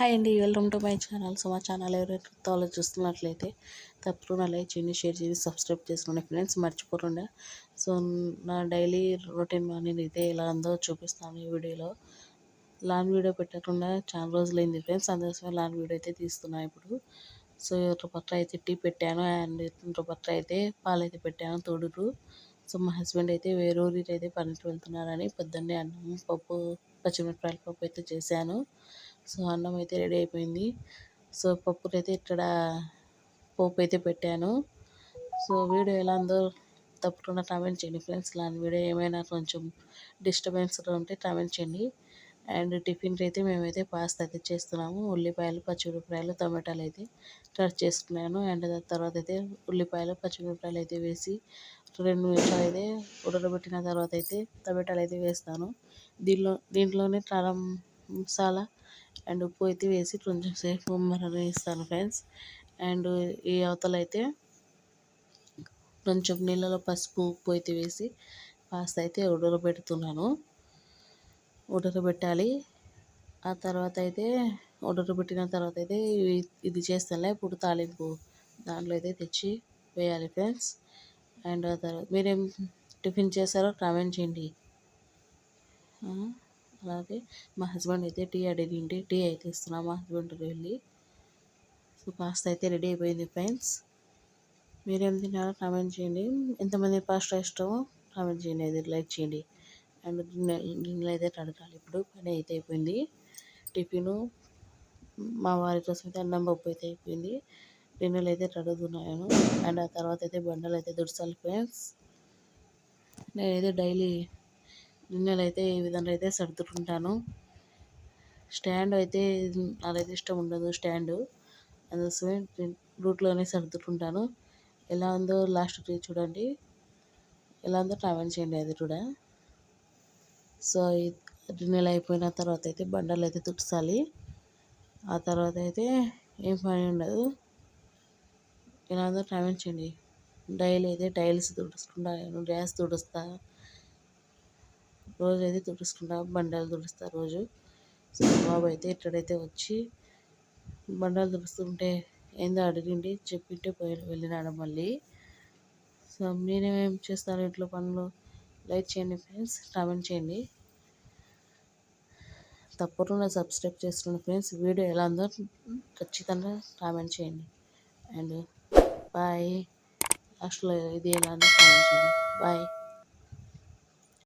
Hi అండి welcome to my channel. So మా channel ఎవరైతే కొత్త చూస్తున్నట్లయితే తప్పకుండా లైక్ చేయండి షేర్ చేసి సబ్స్క్రైబ్ చేసుకోండి ఫ్రెండ్స్ మర్చిపోకుండా. సో నా డైలీ రొటీన్ మార్నింగ్ అయితే ఎలా ఉందో చూపిస్తాను ఈ వీడియోలో. లాంగ్ వీడియో పెట్టకుండా చాలా రోజులైంది ఫ్రెండ్స్ అందుకోసమే లాంగ్ వీడియో అయితే తీస్తున్నాను ఇప్పుడు. సో ఇరవై పట్ల అయితే టీ పెట్టాను అండ్ ఇరవై పట్ల అయితే పాలు అయితే పెట్టాను తోడురు సో మా హస్బెండ్ అయితే వేరే ఊరికి అయితే పనికి వెళ్తున్నారని పొద్దున్నే అన్నం పప్పు పచ్చిమిరపకాయల పప్పు అయితే చేశాను. సో అన్నం అయితే రెడీ అయిపోయింది. సో పప్పులు అయితే ఇక్కడ పోపు అయితే పెట్టాను. సో వీడియో ఎలా ఉందో తప్పకుండా కామెంట్ చేయండి ఫ్రెండ్స్. లాంటి వీడియో ఏమైనా కొంచెం డిస్టర్బెన్స్లో ఉంటే కామెంట్ చేయండి. అండ్ టిఫిన్కి అయితే మేమైతే పాస్తా అయితే చేస్తున్నాము. ఉల్లిపాయలు పచ్చిమిరపకాయలు టమాటాలు అయితే కట్ చేసుకున్నాను. అండ్ తర్వాత అయితే ఉల్లిపాయలు పచ్చిమిరపకాయలు అయితే వేసి రెండు నిమిషాలు అయితే ఉడకబెట్టిన తర్వాత అయితే టమాటాలు అయితే వేస్తాను. దీనిలో దీంట్లోనే కారం మసాలా అండ్ ఉప్పు అయితే వేసి కొంచెం సేపు మరగనిస్తాను ఫ్రెండ్స్. అండ్ ఈ అవతల అయితే కొంచెం నీళ్ళలో పసుపు ఉప్పు అయితే వేసి పాస్త అయితే ఉడకబెడుతున్నాను ఉడకబెట్టాలి ఆ తర్వాత అయితే ఉడకబెట్టిన తర్వాత అయితే ఇది చేస్తానులే ఇప్పుడు తాలింపు దాంట్లో అయితే తెచ్చి వేయాలి ఫ్రెండ్స్. అండ్ ఆ తర్వాత మీరేం టిఫిన్ చేశారో కామెంట్ చేయండి. అలాగే మా హస్బెండ్ అయితే టీ అడిగింది టీ అయితే ఇస్తున్నాం మా హస్బెండ్ వెళ్ళి. సో పాస్తా అయితే రెడీ అయిపోయింది ఫ్రెండ్స్. మీరేం తిన్నారో కామెంట్ చేయండి. ఎంతమంది పాస్తా ఇష్టమో కామెంట్ చేయండి అది లైక్ చేయండి. అండ్ గిన్నెలు అయితే కడగాలి ఇప్పుడు పని అయితే అయిపోయింది. టిఫిను మా వారి కోసం అయితే అన్నం పప్పు అయితే అయిపోయింది. గిన్నెలు అయితే కడుగుతున్నాను అండ్ ఆ తర్వాత అయితే బండలు అయితే దుడిచాలి ఫ్రెండ్స్. నేనైతే డైలీ గిన్నెలు అయితే ఈ విధంగా అయితే సర్దుకుంటాను. స్టాండ్ అయితే నాకైతే ఇష్టం ఉండదు స్టాండు. అందుకోసమే రూట్లోనే సర్దుకుంటాను. ఎలా ఉందో లాస్ట్ చూడండి. ఎలా ఉందో కామెంట్ చేయండి అది కూడా. సో నెల అయిపోయిన తర్వాత అయితే బండలు అయితే తుడచాలి. ఆ తర్వాత అయితే ఏం పని ఉండదు. ఎలా ఉందో కామెంట్ చేయండి. డైలీ అయితే టైల్స్ తుడుచుకుంటాను గ్యాస్ తుడుస్తా రోజు అయితే తుడుచుకుంటా బండలు తుడుస్తా రోజు. సో బాబు అయితే ఇక్కడైతే వచ్చి బండలు తుడుస్తుంటే ఏందో అడిగిండి చెప్పింటే పోయి వెళ్ళినాడు మళ్ళీ. సో నేనేం చేస్తాను ఇంట్లో పనులు? లైక్ చేయండి ఫ్రెండ్స్ కామెంట్ చేయండి. తప్పకుండా సబ్స్క్రైబ్ చేసుకోండి ఫ్రెండ్స్ వీడియో ఎలా ఉందో ఖచ్చితంగా కామెంట్ చేయండి. అండ్ బాయ్ లాస్ట్లో ఇది ఎలా ఉందో కామెంట్ చేయండి. బాయ్.